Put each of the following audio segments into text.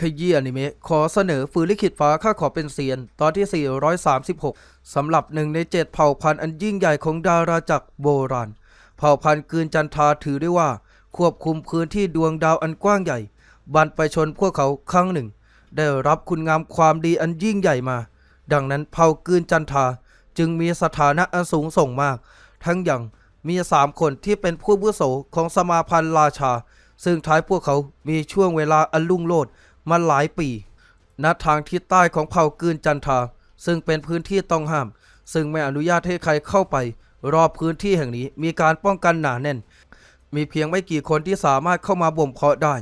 ขยี้อนิเมะขอเสนอฝืนลิขิตฟ้าข้าขอเป็นเซียน ตอนที่ 436 สำหรับหนึ่งในเจ็ดเผ่าพันธุ์อันยิ่งใหญ่ของดาราจักรโบราณ เผ่าพันธุ์กืนจันทาถือได้ว่า ควบคุมพื้นที่ดวงดาวอันกว้างใหญ่ บันไปชนพวกเขาครั้งหนึ่ง ได้รับคุณงามความดีอันยิ่งใหญ่มา ดังนั้นเผ่ากืนจันทาจึงมีสถานะอันสูงส่งมาก ทั้งยังมีสามคนที่เป็นผู้บุโสของสมาพันธ์ราชา ซึ่งท้ายพวกเขามีช่วงเวลาอันรุ่งโรจน์ มาหลายปี ณ ทางทิศใต้ของเผ่ากืนจันทราซึ่งเป็นพื้นที่ต้องห้าม ซึ่งไม่อนุญาตให้ใครเข้าไป รอบพื้นที่แห่งนี้มีการป้องกันหนาแน่น มีเพียงไม่กี่คนที่สามารถเข้ามาบ่มเพาะได้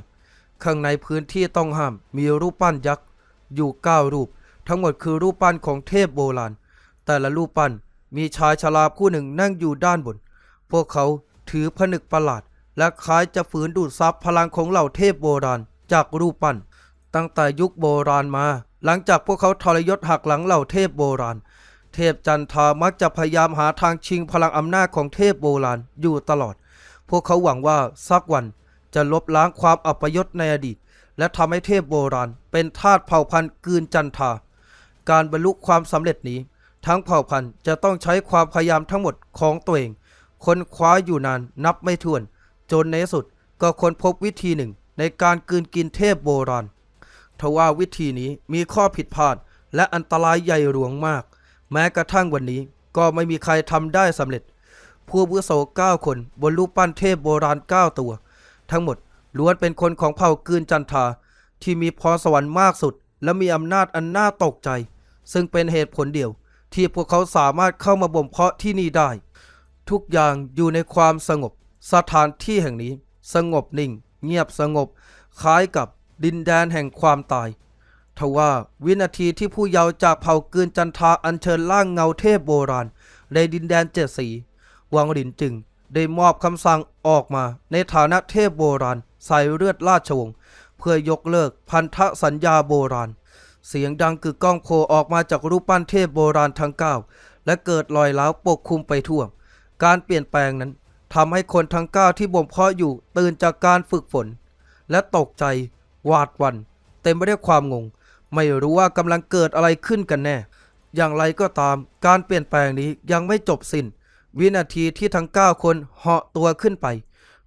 ข้างในพื้นที่ต้องห้าม มีรูปปั้นยักษ์ อยู่เก้ารูป ทั้งหมดคือรูปปั้นของเทพโบราณ แต่ละรูปปั้นมีชายชราผู้หนึ่งนั่งอยู่ด้านบน พวกเขาถือผนึกประหลาด และคล้ายจะฝืนดูดซับพลังของเหล่าเทพโบราณจากรูปปั้น ตั้งแต่ยุคโบราณมา หลังจากพวกเขาทรยศหักหลังเหล่าเทพโบราณ เทพจันทามักจะพยายามหาทางชิงพลังอำนาจของเทพโบราณอยู่ตลอด พวกเขาหวังว่าสักวันจะลบล้างความอัปยศในอดีต และทำให้เทพโบราณ เป็นทาสเผ่าพันธุ์กืนจันทา การบรรลุความสำเร็จนี้ ทั้งเผ่าพันธุ์จะต้องใช้ความพยายามทั้งหมดของตัวเอง ค้นคว้าอยู่นานนับไม่ถ้วน จนในที่สุดก็ค้นพบวิธีหนึ่งในการกืนกินเทพโบราณ ทว่าวิธีนี้มีข้อผิดพลาด และอันตรายใหญ่หลวงมาก แม้กระทั่งวันนี้ก็ไม่มีใครทำได้สำเร็จ ผู้อาวุโสเก้าคนบนรูปปั้นเทพโบราณเก้าตัว ทั้งหมดล้วนเป็นคนของเผ่ากืนจันทา ที่มีพรสวรรค์มากสุด และมีอำนาจอันน่าตกใจ ซึ่งเป็นเหตุผลเดียว ที่พวกเขาสามารถเข้ามาบ่มเพาะที่นี่ได้ ทุกอย่างอยู่ในความสงบ สถานที่แห่งนี้ สงบนิ่ง เงียบสงบ คล้ายกับ ดินแดนแห่งความตาย ทว่าวินาทีที่ผู้เยาว์จากเผ่ากืนจันทาอัญเชิญร่างเงาเทพโบราณ ในดินแดนเจ็ดสีวังหลินจึงได้มอบคำสั่งออกมาในฐานะเทพโบราณใส่เลือดราชวงศ์เพื่อยกเลิกพันธสัญญาโบราณ เสียงดังกึกก้องโผล่ออกมาจากรูปปั้นเทพโบราณทั้งเก้าและเกิดรอยร้าวปกคลุมไปทั่ว การเปลี่ยนแปลงนั้นทำให้คนทั้งเก้าที่บ่มเพาะอยู่ตื่นจากการฝึกฝน และตกใจ วาดวัน่นเต็มไปด้วยความงง ไม่รู้ว่ากำลังเกิดอะไรขึ้นกันแน่ อย่างไรก็ตาม การเปลี่ยนแปลงนี้ยังไม่จบสิน้น วินาทีที่ทั้ง 9 คนเหาะตัวขึ้นไป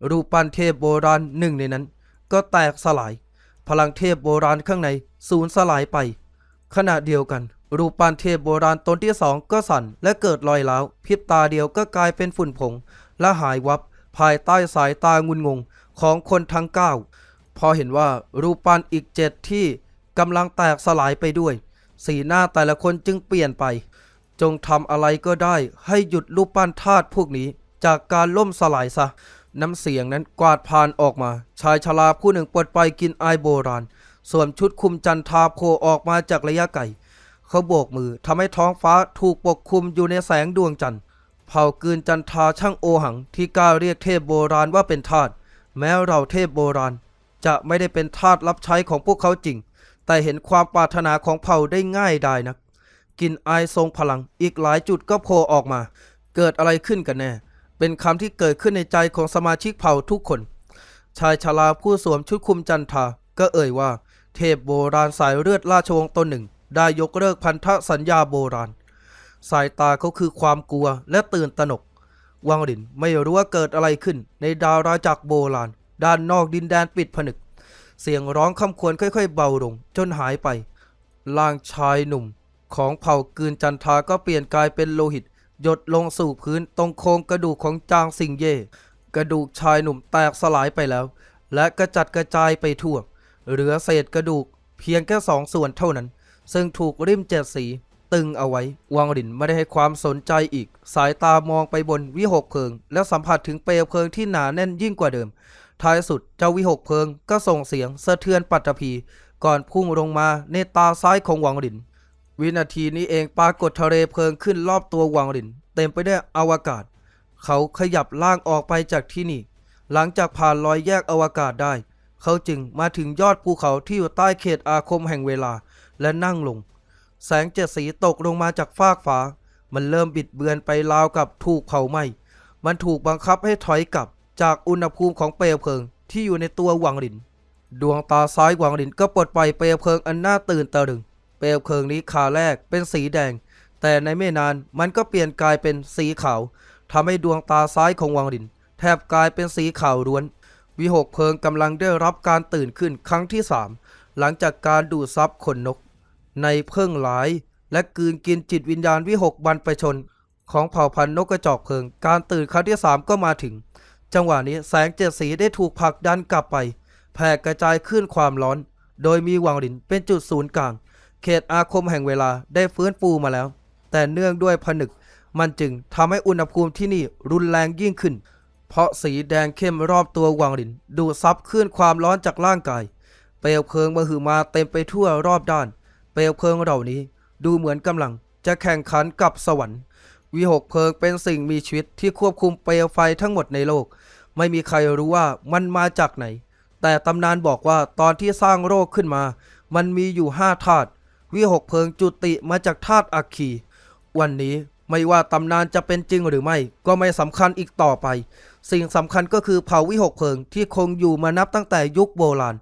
รูปปั้นเทพโบราณหนึ่งในนั้น ก็แตกสลาย พลังเทพโบราณข้างในสูญสลายไป ขณะเดียวกัน รูปปั้นเทพโบราณตนที่สองก็สั่นและเกิดรอยร้าวพริบตาเดียวก็กลายเป็นฝุ่นผงและหายวับภายใต้สายตางุนงงของคนทั้งเก้า พอเห็นว่ารูปปั้นอีกเจ็ดที่กำลังแตกสลายไปด้วย สีหน้าแต่ละคนจึงเปลี่ยนไป จงทำอะไรก็ได้ให้หยุดรูปปั้นทาสพวกนี้ จากการล่มสลายซะ น้ำเสียงนั้นกวาดผ่านออกมา ชายชราผู้หนึ่งปลดไปกินไอโบราณสวมชุดคุมจันทาโผล่ออกมาจากระยะไกลเขาโบกมือทำให้ท้องฟ้าถูกปกคลุมอยู่ในแสงดวงจันทร์เผ่ากืนจันทาช่างโอหังที่กล้าเรียกเทพโบราณว่าเป็นทาสแม้เราเทพโบราณ จะไม่ได้เป็นทาสรับใช้ของพวกเขาจริง แต่เห็นความปรารถนาของเผ่าได้ง่ายได้นักกลินไอายทรงพลังอีกหลายจุดก็โผล่ออกมา เกิดอะไรขึ้นกันแน่ เป็นคำที่เกิดขึ้นในใจของสมาชิกเผ่าทุกคน ชายชราผู้สวมชุดคุมจันทาก็เอ่ยว่า เทพโบราณสายเลือดราชวงศ์ตนหนึ่ง ได้ยกเลิกพันธสัญญาโบราณ สายตาเขาคือความกลัวและตื่นตระหนก วังหลินไม่รู้ว่าเกิดอะไรขึ้นในดาวราจักรโบราณ ด้านนอกดินแดนปิดผนึก เสียงร้องคำควรค่อยๆ เบาลงจนหายไป ร่างชายหนุ่ม ของเผ่ากืนจันทาก็เปลี่ยนกลายเป็นโลหิต หยดลงสู่พื้นตรงโครงกระดูกของจางสิงเย่ กระดูกชายหนุ่มแตกสลายไปแล้ว และกระจัดกระจายไปทั่ว เหลือเศษกระดูกเพียงแค่สองส่วนเท่านั้น ซึ่งถูกริมเจ็ดสีตึงเอาไว้ วังหลินไม่ได้ให้ความสนใจอีก สายตามองไปบนวิหกเพลิง แล้วสัมผัสถึงเปลวเพลิงที่หนาแน่นยิ่งกว่าเดิม ท้ายสุดเจ้าวิหกเพลิงก็ส่งเสียงสะเทือนปัตตภีก่อนพุ่งลงมาในตาซ้ายของวังหลิน วินาทีนี้เองปรากฏทะเลเพลิงขึ้นรอบตัววังหลิน เต็มไปด้วยอวกาศ เขาขยับล่างออกไปจากที่นี่ หลังจากผ่านรอยแยกอวกาศได้ เขาจึงมาถึงยอดภูเขาที่อยู่ใต้เขตอาคมแห่งเวลาและนั่งลง แสงเจ็ดสีตกลงมาจากฟากฟ้า มันเริ่มบิดเบือนไปราวกับถูกเผาไหม้มันถูกบังคับให้ถอยกลับ จากอุณหภูมิของเปลวเพลิงที่อยู่ในตัววังหลิน ดวงตาซ้ายหวังหลินก็ปลดปล่อยเปลวเพลิงอันน่าตื่นตะลึง เปลวเพลิงนี้ขาแรกเป็นสีแดง แต่ในไม่นานมันก็เปลี่ยนกลายเป็นสีขาวทำให้ดวงตาซ้ายของหวังหลิน แทบกลายเป็นสีขาวล้วน วิหกเพลิงกำลังได้รับการตื่นขึ้นครั้งที่สามหลังจากการดูดซับขนนก ในเพิ่งหลาย และกืนกินจิตวิญญาณวิหกบรรพชน ของเผ่าพันธุ์นกกระจอกเพลิง การตื่นครั้งที่สามก็มาถึง จังหวะนี้แสงเจ็ดสีได้ถูกผลักดันกลับไป แผ่กระจายขึ้นความร้อน โดยมีวังหลินเป็นจุดศูนย์กลาง เขตอาคมแห่งเวลาได้ฟื้นฟูมาแล้ว แต่เนื่องด้วยผนึก มันจึงทำให้อุณหภูมิที่นี่รุนแรงยิ่งขึ้น เพราะสีแดงเข้มรอบตัววังหลิน ดูดซับขึ้นความร้อนจากร่างกาย เปลวเพลิงมหึมาเต็มไปทั่วรอบด้าน เปลวเพลิงเหล่านี้ ดูเหมือนกำลังจะแข่งขันกับสวรรค์ วิหกเพลิงเป็นสิ่งมีชีวิตที่ควบคุมเปลวไฟทั้งหมดในโลก ไม่มีใครรู้ว่ามันมาจากไหน แต่ตำนานบอกว่าตอนที่สร้างโลกขึ้นมา มันมีอยู่ห้าธาตุวิหกเพลิงจุติมาจากธาตุอัคคีวันนี้ไม่ว่าตำนานจะเป็นจริงหรือไม่ ก็ไม่สำคัญอีกต่อไป สิ่งสำคัญก็คือเผ่าวิหกเพลิงที่คงอยู่มานับตั้งแต่ยุคโบราณ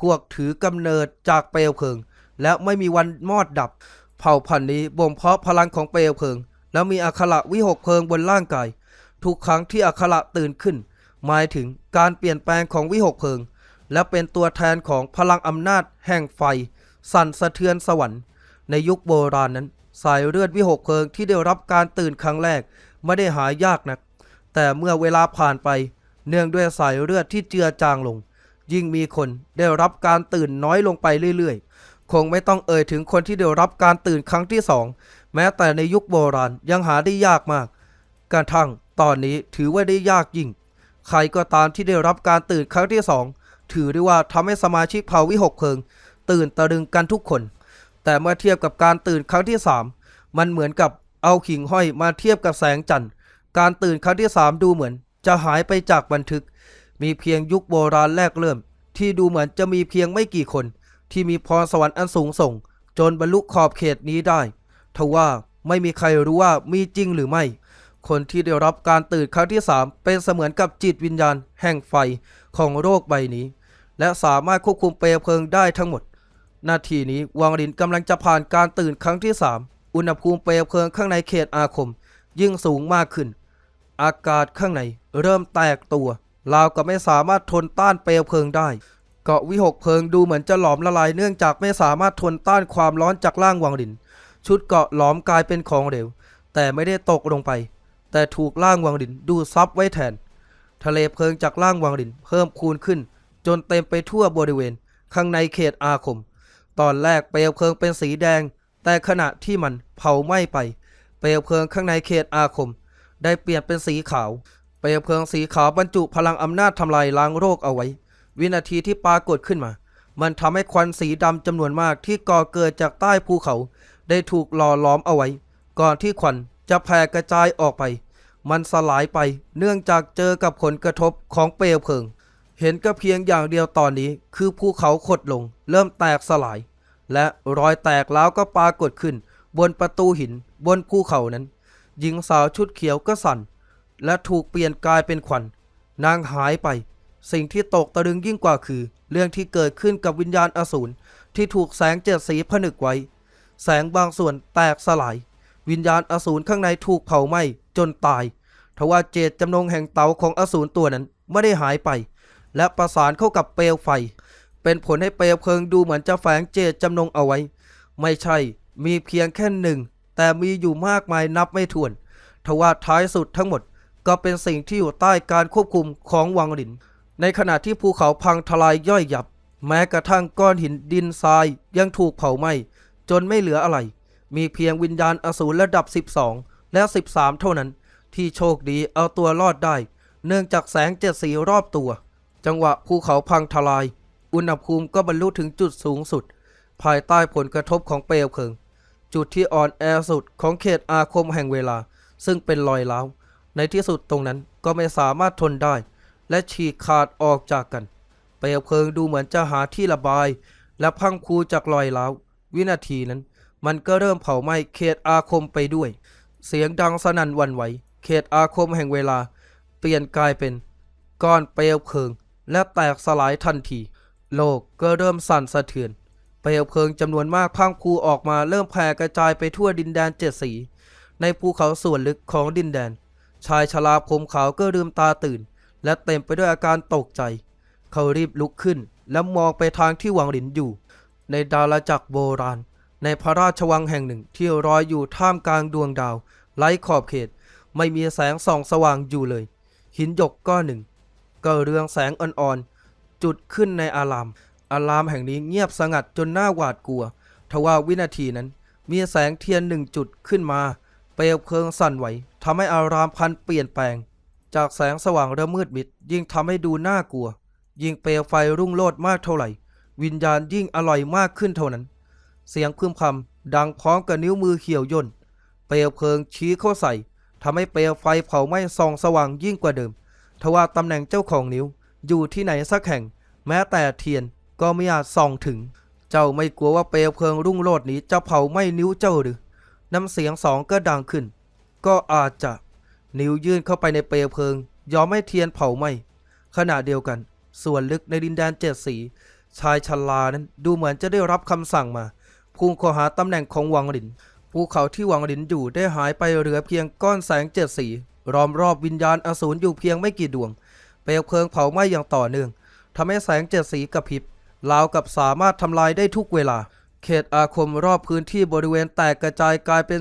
พวกถือกำเนิดจากเปลวเพลิง และไม่มีวันมอดดับ เผ่าพันธุ์นี้บ่มเพาะพลังของเปลวเพลิง แล้วมีอักขระวิหกเพลิงบนร่างกาย ทุกครั้งที่อักขระตื่นขึ้น หมายถึงการเปลี่ยนแปลงของวิหกเพลิง และเป็นตัวแทนของพลังอำนาจ แห่งไฟ สั่นสะเทือนสวรรค์ ในยุคโบราณนั้น สายเลือดวิหกเพลิงที่ได้รับการตื่นครั้งแรกไม่ได้หายากนัก แต่เมื่อเวลาผ่านไป เนื่องด้วยสายเลือดที่เจือจางลง ยิ่งมีคนได้รับการตื่นน้อยลงไปเรื่อยๆ คงไม่ต้องเอ่ยถึงคนที่ได้รับการตื่นครั้งที่สอง แม้แต่ในยุคโบราณยังหาได้ยากมาก กระทั่งตอนนี้ถือว่าได้ยากยิ่ง ใครก็ตามที่ได้รับการตื่นครั้งที่สองถือได้ว่าทำให้สมาชิกเผ่าวิหกเพิง ตื่นตะลึงกันทุกคน แต่เมื่อเทียบกับการตื่นครั้งที่สามมันเหมือนกับเอาขิงห้อยมาเทียบกับแสงจันทร์ การตื่นครั้งที่สามดูเหมือน จะหายไปจากบันทึก มีเพียงยุคโบราณแรกเริ่ม ที่ดูเหมือนจะมีเพียงไม่กี่คน ที่มีพรสวรรค์อันสูงส่ง จนบรรลุขอบเขตนี้ได้ ทว่าไม่มีใครรู้ว่ามีจริงหรือไม่ คนที่ได้รับการตื่นครั้งที่สามเป็นเสมือนกับจิตวิญญาณ แห่งไฟของโลกใบนี้ และสามารถควบคุมเปลวเพลิงได้ทั้งหมด นาทีนี้วางลินกำลังจะผ่านการตื่นครั้งที่สามอุณหภูมิเปลวเพลิงข้างในเขตอาคม ยิ่งสูงมากขึ้น อากาศข้างในเริ่มแตกตัวราวกับไม่สามารถทนต้านเปลวเพลิงได้เกาะวิหกเพลิงดูเหมือนจะหลอมละลายเนื่องจากไม่สามารถทนต้านความร้อนจากล่างวางลิน ชุดเกาะหลอมกลายเป็นของเหลว แต่ไม่ได้ตกลงไป แต่ถูกล่างวางลินดูซับไว้แทน ทะเลเพลิงจากล่างวางลินเพิ่มคูณขึ้น จนเต็มไปทั่วบริเวณ ข้างในเขตอาคม ตอนแรกเปลวเพลิงเป็นสีแดง แต่ขณะที่มันเผาไหม้ไป เปลวเพลิงข้างในเขตอาคม ได้เปลี่ยนเป็นสีขาว เปลวเพลิงสีขาวบรรจุพลังอำนาจทำลายล้างโรคเอาไว้ วินาทีที่ปรากฏขึ้นมา มันทำให้ควันสีดำจำนวนมากที่ก่อเกิดจากใต้ภูเขา ได้ถูกหล่อล้อมเอาไว้ ก่อนที่ควันจะแผ่กระจายออกไป มันสลายไปเนื่องจากเจอกับผลกระทบของเปลวเพลิง เห็นก็เพียงอย่างเดียวตอนนี้ คือภูเขาขดลง เริ่มแตกสลาย และรอยแตกแล้วก็ปรากฏขึ้น บนประตูหินบนภูเขานั้น หญิงสาวชุดเขียวก็สั่น และถูกเปลี่ยนกายเป็นควันนางหายไป สิ่งที่ตกตะลึงยิ่งกว่าคือ เรื่องที่เกิดขึ้นกับวิญญาณอสูรที่ถูกแสงเจ็ดสีผนึกไว้ แสงบางส่วนแตกสลาย วิญญาณอสูรข้างในถูกเผาไหม้จนตายทว่าเจตจำนงแห่งเตาของอสูรตัวนั้นไม่ได้หายไป และประสานเข้ากับเปลวไฟ เป็นผลให้เปลวเพลิงดูเหมือนจะแฝงเจตจำนงเอาไว้ ไม่ใช่มีเพียงแค่หนึ่ง แต่มีอยู่มากมายนับไม่ถ้วน ทว่าท้ายสุดทั้งหมดก็เป็นสิ่งที่อยู่ใต้การควบคุมของวังหลิน ในขณะที่ภูเขาพังทลายย่อยยับ แม้กระทั่งก้อนหินดินทรายยังถูกเผาไหม้ จนไม่เหลืออะไร มีเพียงวิญญาณอสูรระดับ 12 และ 13 เท่านั้น ที่โชคดีเอาตัวรอดได้ เนื่องจากแสงเจ็ดสีรอบตัว จังหวะภูเขาพังทลาย อุณหภูมิก็บรรลุถึงจุดสูงสุด ภายใต้ผลกระทบของเปลวเพลิง จุดที่อ่อนแอสุดของเขตอาคมแห่งเวลา ซึ่งเป็นรอยร้าวในที่สุดตรงนั้นก็ไม่สามารถทนได้ และฉีกขาดออกจากกัน เปลวเพลิงดูเหมือนจะหาที่ระบาย และพังคูจากรอยร้าว วินาทีนั้น มันก็เริ่มเผาไหม้เขตอาคมไปด้วย เสียงดังสนั่นวันไหว เขตอาคมแห่งเวลา เปลี่ยนกลายเป็นก้อนเปลวเพลิง และแตกสลายทันที โลกก็เริ่มสั่นสะเทือน เปลวเพลิงจำนวนมากพังพรูออกมาเริ่มแผ่กระจายไปทั่วดินแดนเจ็ดสี ในภูเขาส่วนลึกของดินแดน ชายชราผมขาวก็ลืมตาตื่น และเต็มไปด้วยอาการตกใจ เขารีบลุกขึ้นและมองไปทางที่หวังหลินอยู่ ในดาราจักรโบราณ ในพระราชวังแห่งหนึ่งที่ลอยอยู่ท่ามกลางดวงดาวไร้ขอบเขต ไม่มีแสงส่องสว่างอยู่เลย หินหยกก้อนหนึ่ง ก็เรืองแสงอ่อนๆ จุดขึ้นในอาราม อารามแห่งนี้เงียบสงัดจนน่าหวาดกลัว ทว่าวินาทีนั้น มีแสงเทียนหนึ่งจุดขึ้นมา เปลวเพลิงสั่นไหวทำให้อารามพันเปลี่ยนแปลง จากแสงสว่างระมืดมิดยิ่งทำให้ดูน่ากลัว ยิ่งเปลวไฟรุ่งโรจน์มากเท่าไหร่ วิญญาณยิ่งอร่อยมากขึ้นเท่านั้น เสียงพึมพำดังพร้อมกับนิ้วมือเขียวย่นเปลวเพลิงชี้เข้าใส่ทำให้เปลวไฟเผาไหม้ส่องสว่างยิ่งกว่าเดิมทว่าตำแหน่งเจ้าของนิ้วอยู่ที่ไหนสักแห่ง แม้แต่เทียนก็ไม่อาจส่องถึง เจ้าไม่กลัวว่าเปลวเพลิงรุ่งโรจน์นี้จะเผาไหม้นิ้วเจ้าหรือน้ำเสียงสองก็ดังขึ้น ก็อาจจะ นิ้วยื่นเข้าไปในเปลวเพลิง ยอมให้เทียนเผาไหม้ขณะเดียวกัน ส่วนลึกในดินแดนเจ็ดสี ชายชลานั้นดูเหมือนจะได้รับคำสั่งมาพุ่งเข้าหาตำแหน่งของวังหลินภูเขาที่วังหลินอยู่ได้หายไปเหลือเพียงก้อนแสงเจ็ดสีล้อมรอบวิญญาณอสูรอยู่เพียงไม่กี่ดวง เปลวเพลิงเผาไหม้อย่างต่อเนื่องทำให้แสงเจ็ดสีกระพริบราวกับสามารถทำลายได้ทุกเวลา เขตอาคมรอบพื้นที่บริเวณแตกกระจายกลายเป็น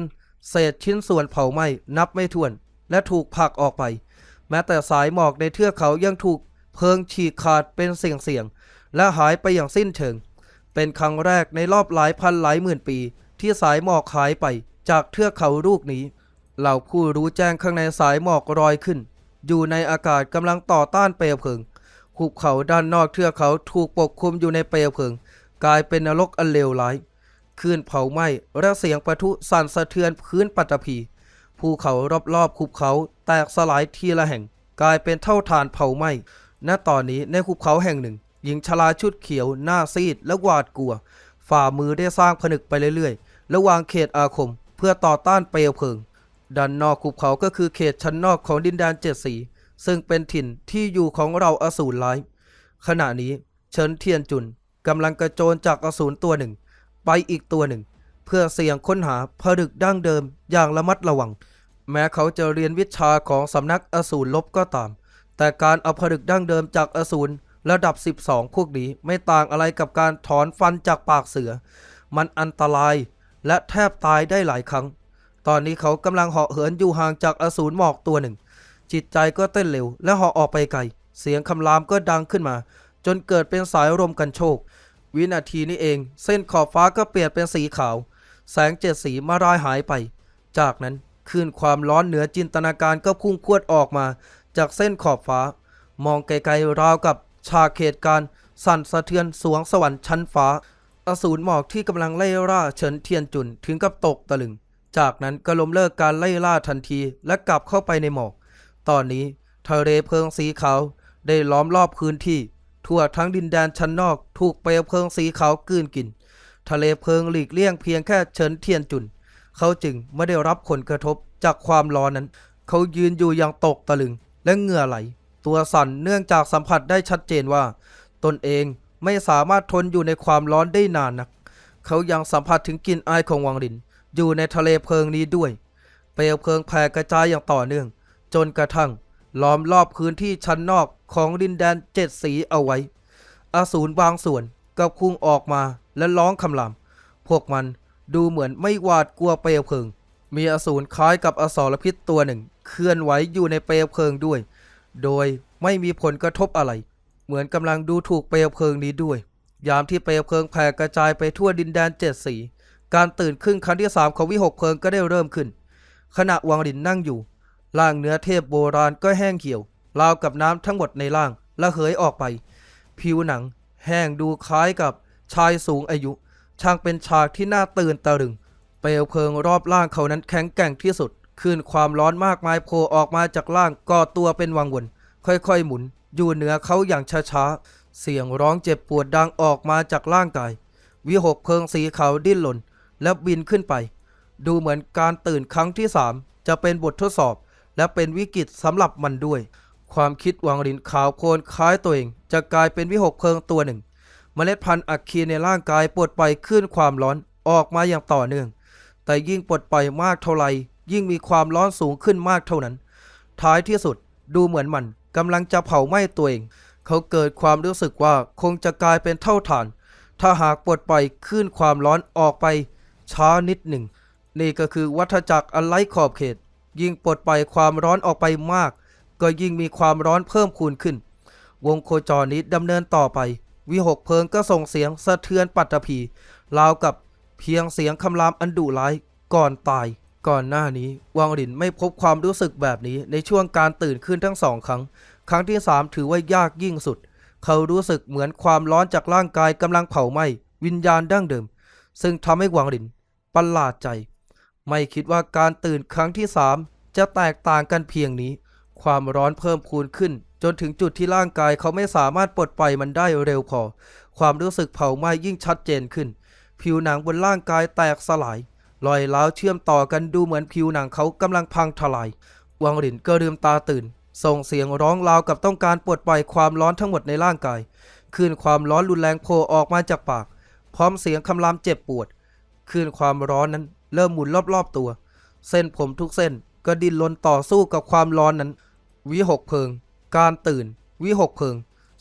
เศษชิ้นส่วนเผาไหม้นับไม่ถ้วน และถูกผลักออกไป แม้แต่สายหมอกในเทือกเขายังถูกเพลิงฉีกขาดเป็นเสียงๆ และหายไปอย่างสิ้นเชิง เป็นครั้งแรกในรอบหลายพันหลายหมื่นปี ที่สายหมอกหายไปจากเทือกเขาลูกนี้เหล่าผู้รู้แจ้งข้างในสายหมอกลอยขึ้น อยู่ในอากาศกำลังต่อต้านเปลวเพลิงหุบเขาด้านนอกเทือกเขาถูกปกคลุมอยู่ในเปลวเพลิง กลายเป็นนรกอันเลวร้ายคลื่นเผาไหม้และเสียงประทุสั่นสะเทือนพื้นปัตตภีภูเขารอบๆหุบเขาแตกสลายทีละแห่ง กลายเป็นเท่าฐานเผาไหม้ณตอนนี้ในหุบเขาแห่งหนึ่ง หญิงชราชุดเขียว หน้าซีดและหวาดกลัว ฝ่ามือได้สร้างผนึกไปเรื่อยๆและวางเขตอาคม เพื่อต่อต้านเปลวเพลิง ด้านนอกหุบเขาก็คือเขตชั้นนอกของดินแดนเจ็ดสี ซึ่งเป็นถิ่นที่อยู่ของเราอสูรร้าย ขณะนี้เฉินเทียนจุนกำลังกระโจนจากอสูรตัวหนึ่ง ไปอีกตัวหนึ่ง เพื่อเสี่ยงค้นหาผลึกดั้งเดิมอย่างระมัดระวัง แม้เขาจะเรียนวิชาของสำนักอสูรลบก็ตาม แต่การเอาผลึกดั้งเดิมจากอสูร ระดับ 12 พวกนี้ไม่ต่างอะไรกับการถอนฟันจากปากเสือ มันอันตรายและแทบตายได้หลายครั้ง ตอนนี้เขากำลังเหาะเหินอยู่ห่างจากอสูรหมอกตัวหนึ่ง จิตใจก็เต้นเร็วและเหาะออกไปไกล เสียงคำรามก็ดังขึ้นมา จนเกิดเป็นสายลมกันโชควินาทีนี้เอง เส้นขอบฟ้าก็เปลี่ยนเป็นสีขาว แสงเจ็ดสีมารายหายไป จากนั้นคลื่นความร้อนเหนือจินตนาการก็พุ่งพวดออกมา จากเส้นขอบฟ้ามองไกลๆราวกับ ฉากเหตุการณ์ สั่นสะเทือนสวงสวรรค์ชั้นฟ้า อสูรหมอกที่กำลังไล่ล่าเฉินเทียนจุนถึงกับตกตะลึง จากนั้นก็ล้มเลิกการไล่ล่าทันทีและกลับเข้าไปในหมอก ตอนนี้ทะเลเพลิงสีขาวได้ล้อมรอบพื้นที่ ทั่วทั้งดินแดนชั้นนอกถูกเปลวเพลิงสีขาวกลืนกิน ทะเลเพลิงหลีกเลี่ยงเพียงแค่เฉินเทียนจุน เขาจึงไม่ได้รับผลกระทบจากความร้อนนั้น เขายืนอยู่อย่างตกตะลึงและเหงื่อไหล ตัวสั่นเนื่องจากสัมผัสได้ชัดเจนว่า ตนเองไม่สามารถทนอยู่ในความร้อนได้นานนัก เขายังสัมผัสถึงกลิ่นอายของวังลิน อยู่ในทะเลเพลิงนี้ด้วย เปลวเพลิงแผ่กระจายอย่างต่อเนื่อง จนกระทั่งล้อมรอบพื้นที่ชั้นนอกของดินแดนเจ็ดสีเอาไว้ อสูรบางส่วนก็พุ่งออกมาและร้องคำรามพวกมันดูเหมือนไม่หวาดกลัวเปลวเพลิง มีอสูรคล้ายกับอสรพิษตัวหนึ่ง เคลื่อนไหวอยู่ในเปลวเพลิงด้วย โดยไม่มีผลกระทบอะไร เหมือนกำลังดูถูกเปลวเพลิงนี้ด้วย ยามที่เปลวเพลิงแผ่กระจายไปทั่วดินแดนเจ็ดสี การตื่นขึ้นครั้งที่สามของวิหกเพลิงก็ได้เริ่มขึ้น ขณะวังลินนั่งอยู่ ร่างเนื้อเทพโบราณก็แห้งเหี่ยวราวกับน้ำทั้งหมดในร่างระเหยออกไป ผิวหนัง แห้งดูคล้ายกับชายสูงอายุ ช่างเป็นฉากที่น่าตื่นตะลึง เปลวเพลิงรอบร่างเขานั้นแข็งแกร่งที่สุด คลื่นความร้อนมากมายโผล่ออกมาจากร่างก่อตัวเป็นวังวน ค่อยๆหมุน อยู่เหนือเขาอย่างช้าๆ เสียงร้องเจ็บปวดดังออกมาจากร่างกาย วิหกเพลิงสีขาวดิ้นหล่น และบินขึ้นไป ดูเหมือนการตื่นครั้งที่สามจะเป็นบททดสอบ และเป็นวิกฤตสำหรับมันด้วย ความคิดหวังลินขาวโพลนคล้ายตัวเอง จะกลายเป็นวิหกเพลิงตัวหนึ่งเมล็ดพันธุ์อัคคีในร่างกายปลดปล่อยคลื่นความร้อนออกมาอย่างต่อเนื่อง แต่ยิ่งปลดปล่อยมากเท่าไหร่ ยิ่งมีความร้อนสูงขึ้นมากเท่านั้น ท้ายที่สุดดูเหมือนมันกำลังจะเผาไหม้ตัวเอง เขาเกิดความรู้สึกว่าคงจะกลายเป็นเท่าฐาน ถ้าหากปลดปล่อยคลื่นความร้อนออกไป ช้านิดหนึ่ง นี่ก็คือวัฏจักรอันไร้ขอบเขต ยิ่งปลดปล่อยความร้อนออกไปมาก ก็ยิ่งมีความร้อนเพิ่มคูณขึ้น วงโคจรนี้ดำเนินต่อไป วิหกเพลิงก็ส่งเสียงสะเทือนปัตตภีราวกับเพียงเสียงคำรามอันดุร้ายก่อนตาย ก่อนหน้านี้วังหลินไม่พบความรู้สึกแบบนี้ในช่วงการตื่นขึ้นทั้งสองครั้ง ครั้งที่สามถือว่ายากยิ่งสุด เขารู้สึกเหมือนความร้อนจากร่างกายกำลังเผาไหม้วิญญาณดั้งเดิม ซึ่งทำให้วังหลินประหลาดใจ ไม่คิดว่าการตื่นครั้งที่สามจะแตกต่างกันเพียงนี้ ความร้อนเพิ่มพูนขึ้น จนถึงจุดที่ร่างกายเขาไม่สามารถปลดปล่อยมันได้เร็วพอ ความรู้สึกเผาไหม้ยิ่งชัดเจนขึ้น ผิวหนังบนร่างกายแตกสลาย รอยร้าวเชื่อมต่อกันดูเหมือนผิวหนังเขากำลังพังทลาย วังหลินก็ลืมตาตื่น ส่งเสียงร้องราวกับต้องการปลดปล่อยความร้อนทั้งหมดในร่างกายคลื่นความร้อนรุนแรงโผล่ออกมาจากปาก พร้อมเสียงคำรามเจ็บปวดคลื่นความร้อนนั้น เริ่มหมุนรอบๆตัว เส้นผมทุกเส้นก็ดิ้นรนต่อสู้กับความร้อนนั้น วิหกเพิง การตื่น วิหกเพิง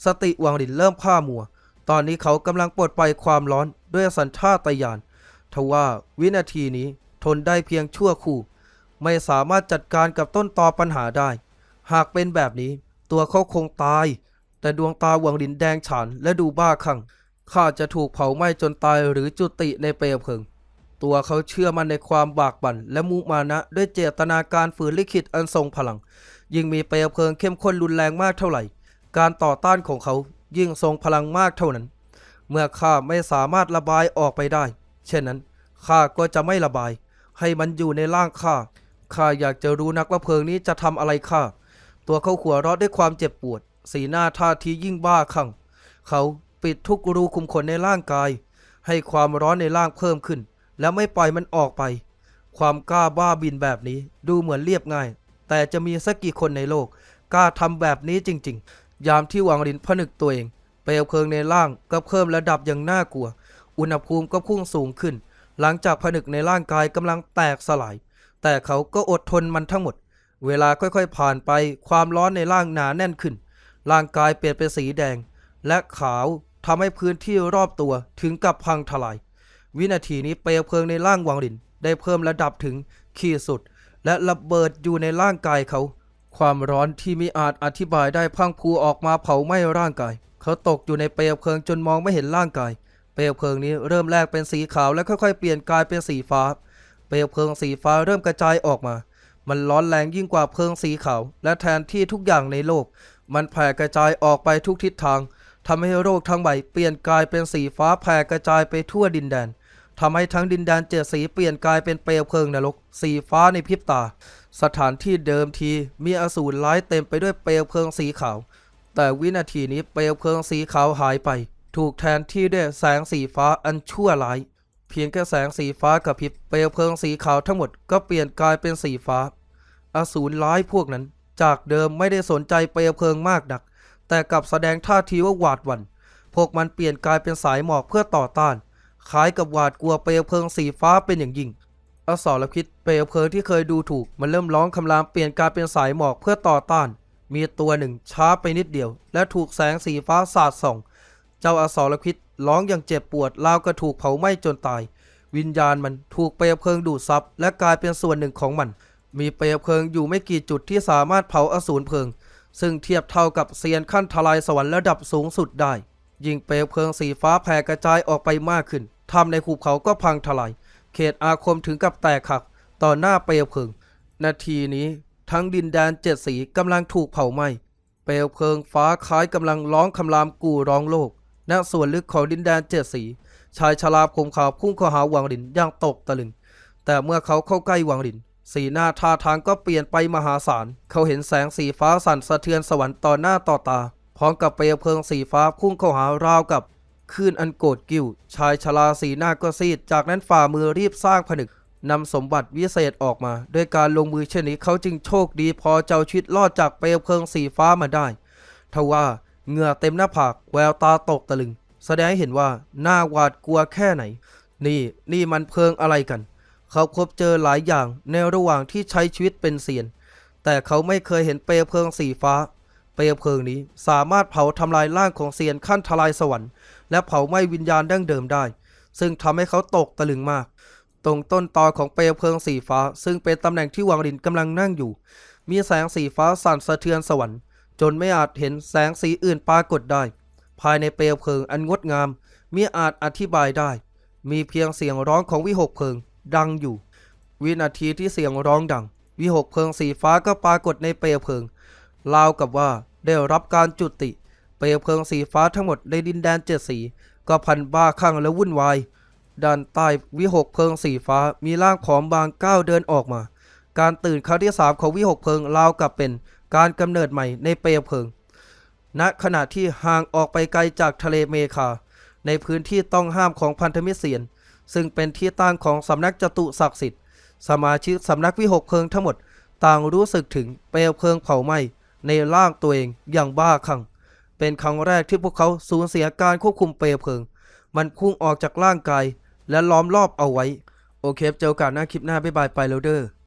สติวังหลินเริ่มผ้ามัว ตอนนี้เขากำลังปลดปล่อยความร้อนด้วยสัญชาตญาณ ทว่าวินาทีนี้ทนได้เพียงชั่วคู่ ไม่สามารถจัดการกับต้นตอปัญหาได้ หากเป็นแบบนี้ ตัวเขาคงตาย แต่ดวงตาหวังหลินแดงฉานและดูบ้าคลั่งข้าจะถูกเผาไหม้จนตายหรือจุติในเปลวเพลิง ตัวเขาเชื่อมันในความบากบั่นและมุมานะด้วยเจตนาการฝืนลิขิตอันทรงพลัง ยิ่งมีเปลวเพลิงเข้มข้นรุนแรงมากเท่าไหร่ การต่อต้านของเขายิ่งทรงพลังมากเท่านั้น เมื่อข้าไม่สามารถระบายออกไปได้ เช่นนั้นข้าก็จะไม่ระบาย ให้มันอยู่ในร่างข้าข้าอยากจะรู้นักว่าเพลิงนี้จะทำอะไรข้าตัวเขาขัวเราะด้วยความเจ็บปวด สีหน้าท่าทียิ่งบ้าคลั่งเขาปิดทุกรูขุมขนในร่างกาย ให้ความร้อนในร่างเพิ่มขึ้น แล้วไม่ปล่อยมันออกไป ความกล้าบ้าบินแบบนี้ดูเหมือนเรียบง่าย แต่จะมีสักกี่คนในโลก กล้าทำแบบนี้จริง ๆ ยามที่วังลินผนึกตัวเองเปลวเพลิงในร่างก็เพิ่มระดับอย่างน่ากลัว อุณหภูมิก็พุ่งสูงขึ้น หลังจากผนึกในร่างกายกำลังแตกสลาย แต่เขาก็อดทนมันทั้งหมด เวลาค่อยๆผ่านไปความร้อนในร่างหนาแน่นขึ้น ร่างกายเปลี่ยนเป็นสีแดง และขาวทำให้พื้นที่รอบตัวถึงกับพังทลาย วินาทีนี้เปลวเพลิงในร่างวังลินได้เพิ่มระดับถึงขีดสุด และระเบิดอยู่ในร่างกายเขา ความร้อนที่มิอาจอธิบายได้พังพูออกมาเผาไหม้ร่างกาย เขาตกอยู่ในเปลวเพลิงจนมองไม่เห็นร่างกาย เปลวเพลิงนี้เริ่มแรกเป็นสีขาวและค่อยๆเปลี่ยนกลายเป็นสีฟ้า เปลวเพลิงสีฟ้าเริ่มกระจายออกมา มันร้อนแรงยิ่งกว่าเพลิงสีขาว และแทนที่ทุกอย่างในโลก มันแผ่กระจายออกไปทุกทิศทางทำให้โลกทั้งใบเปลี่ยนกลายเป็นสีฟ้าแผ่กระจายไปทั่วดินแดนทำให้ทั้งดินแดนเจ็ดสีเปลี่ยนกลายเป็นเปลวเพลิงนรก สีฟ้าในพริบตา สถานที่เดิมทีมีอสูรร้ายเต็มไปด้วยเปลวเพลิงสีขาว แต่วินาทีนี้เปลวเพลิงสีขาวหายไป ถูกแทนที่ด้วยแสงสีฟ้าอันชั่วร้าย เพียงแค่แสงสีฟ้ากระพริบเปลวเพลิงสีขาวทั้งหมดก็เปลี่ยนกลายเป็นสีฟ้า อสูรร้ายพวกนั้น จากเดิมไม่ได้สนใจเปลวเพลิงมากนัก แต่กลับแสดงท่าทีว่าหวาดหวัน่นพวกมันเปลี่ยนกลายเป็นสายหมอกเพื่อต่อต้านคล้ายกับหวาดกลัวเปลวเพลิงสีฟ้าเป็นอย่างยิ่งอสรพิษเปลวเพลิงที่เคยดูถูก มันเริ่มร้องคำรามเปลี่ยนกลายเป็นสายหมอกเพื่อต่อต้าน มีตัวหนึ่งช้าไปนิดเดียว และถูกแสงสีฟ้าสาดส่อง เจ้าอสรพิษร้องอย่างเจ็บปวดราวกับถูกเผาไหม้จนตาย วิญญาณมันถูกเปลวเพลิงดูดซับและกลายเป็นส่วนหนึ่งของมัน มีเปลวเพลิงอยู่ไม่กี่จุดที่สามารถเผาอสูรเพลิง ซึ่งเทียบเท่ากับเซียนขั้นทลายสวรรค์ระดับสูงสุดได้ ยิ่งเปลวเพลิงสีฟ้าแผ่กระจายออกไปมากขึ้นทำในภูเขาก็พังทลาย เขตอาคมถึงกับแตกหักต่อหน้าเปลวเพลิง นาทีนี้ทั้งดินแดนเจ็ดสีกำลังถูกเผาไหม้ เปลวเพลิงฟ้าคล้ายกำลังร้องคำรามกู่ร้องโลก ณส่วนลึกของดินแดนเจ็ดสี ชายชราผมขาวพุ่งเข้าหาหวังหลินอย่างตกตะลึง แต่เมื่อเขาเข้าใกล้หวังหลิน สีหน้าท่าทางก็เปลี่ยนไปมหาศาล เขาเห็นแสงสีฟ้าสั่นสะเทือนสวรรค์ต่อหน้าต่อตา พร้อมกับเปลวเพลิงสีฟ้าพุ่งเข้าหาราวกับคลื่นอันโกรธกิ้ว ชายชราสีหน้าก็ซีด จากนั้นฝ่ามือรีบสร้างผนึกนำสมบัติวิเศษออกมา ด้วยการลงมือเช่นนี้เขาจึงโชคดีพอเจ้าชีวิตรอดจากเปลวเพลิงสีฟ้ามาได้ ทว่า เหงื่อเต็มหน้าผาก แววตาตกตะลึง แสดงให้เห็นว่าหน้าหวาดกลัวแค่ไหน นี่นี่มันเพลิงอะไรกัน เขาพบเจอหลายอย่างในระหว่างที่ใช้ชีวิตเป็นเซียน แต่เขาไม่เคยเห็นเปลวเพลิงสีฟ้า เปลวเพลิงนี้สามารถเผาทำลายร่างของเซียนขั้นทลายสวรรค์และเผาไหม้วิญญาณดั้งเดิมได้ ซึ่งทำให้เขาตกตะลึงมาก ตรงต้นตอของเปลวเพลิงสีฟ้า ซึ่งเป็นตำแหน่งที่วังลินกำลังนั่งอยู่ มีแสงสีฟ้าสั่นสะเทือนสวรรค์ จนไม่อาจเห็นแสงสีอื่นปรากฏได้ ภายในเปลวเพลิงอันงดงามมิอาจอธิบายได้ มีเพียงเสียงร้องของวิหกเพลิงดังอยู่ วินาทีที่เสียงร้องดัง วิหกเพลิงสีฟ้าก็ปรากฏในเปลวเพลิงราวกับว่าได้รับการจุติ เปลวเพลิงสีฟ้าทั้งหมดในดินแดนเจ็ดสี ก็พันบ้าคลั่งและวุ่นวายด้านใต้วิหกเพลิงสีฟ้ามีร่างผอมบางก้าวเดินออกมา การตื่นครั้งที่สามของวิหกเพลิงราวกับเป็น การกำเนิดใหม่ในเปลวเพลิง ณ ขณะที่ห่างออกไปไกลจากทะเลเมคา ในพื้นที่ต้องห้ามของพันธมิตรเสียน ซึ่งเป็นที่ตั้งของสำนักจตุศักดิ์สิทธิ์ สมาชิกสำนักวิหกเพลิงทั้งหมดต่างรู้สึกถึงเปลวเพลิงเผาไหม้ในร่างตัวเองอย่างบ้าคลั่ง เป็นครั้งแรกที่พวกเขาสูญเสียการควบคุมเปลวเพลิง มันพุ่งออกจากร่างกายและล้อมรอบเอาไว้ โอเคเจอกันหน้าคลิปหน้าบ๊ายบายไปแล้วเด้อ